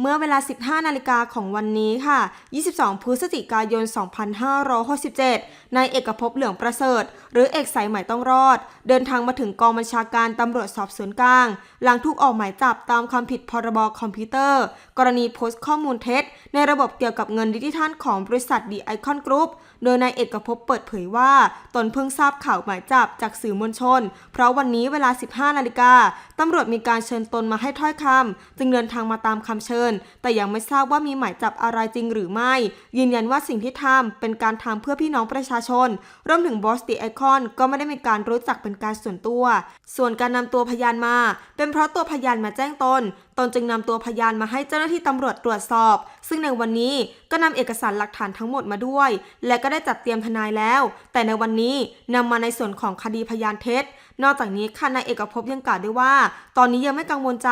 เมื่อเวลา 15 นาฬิกาของวันนี้ค่ะ 22 พฤศจิกายน 2567 นายเอกภพเหลืองประเสริฐ หรือเอกสายใหม่ต้องรอด เดินทางมาถึงกองบัญชาการตำรวจสอบสวนกลาง หลังถูกออกหมายจับตามความผิดพรบคอมพิวเตอร์ กรณีโพสต์ข้อมูลเท็จ ในระบบเกี่ยวกับเงินดิจิทัลของบริษัทดีไอคอนกรุ๊ป โดยนายเอกภพเปิดเผยว่า ตนเพิ่งทราบข่าวหมายจับจากสื่อมวลชน เพราะวันนี้เวลา 15 นาฬิกาตำรวจมีการเชิญตนมาให้ถ้อยคำจึงเดินทางมาตามคำเชิญแต่ยังไม่ทราบว่ามีหมายจับอะไรจริงหรือไม่ ยืนยันว่าสิ่งที่ทำเป็นการทำเพื่อพี่น้องประชาชน รวมถึงบอสตีไอคอนก็ไม่ได้มีการรู้จักเป็นการส่วนตัว ส่วนการนำตัวพยานมา เป็นเพราะตัวพยานมาแจ้งตน ตนจึงนำตัวพยานมาให้เจ้าหน้าที่ตำรวจตรวจสอบ ซึ่งในวันนี้ก็นำเอกสารหลักฐานทั้งหมดมาด้วย และก็ได้จัดเตรียมทนายแล้ว แต่ในวันนี้นำมาในส่วนของคดีพยานเท็จ นอกจากนี้ค่ะนายเอกภพยังกล่าวด้วยว่า ตอนนี้ยังไม่กังวลใจ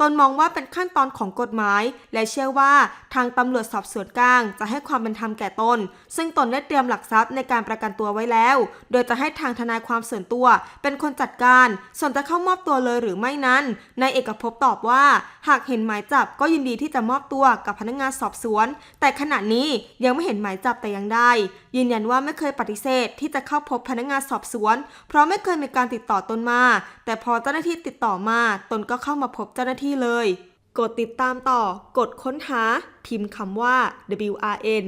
ตนมองว่าเป็นขั้นตอนของกฎหมาย และเชื่อว่าทางตำรวจสอบสวนกลาง จะให้ความเป็นธรรมแก่ตน ซึ่งตนได้เตรียมหลักทรัพย์ในการประกันตัวไว้แล้ว โดยจะให้ทางทนายความส่วนตัว เป็นคนจัดการ ส่วนจะเข้ามอบตัวเลยหรือไม่นั้นนายเอกภพตอบว่า หากเห็นหมายจับก็ยินดีที่จะมอบตัวกับพนักงานสอบสวน แต่ขณะนี้ยังไม่เห็นหมายจับแต่ยังได้ ยืนยันว่าไม่เคยปฏิเสธที่จะเข้าพบพนักงานสอบสวน เพราะไม่เคยมีการติดต่อตนมา แต่พอเจ้าหน้าที่ติดต่อมา ตนก็เข้ามาพบเจ้าหน้าที่เลย กดติดตามต่อกดค้นหาพิมพ์คำว่า WRN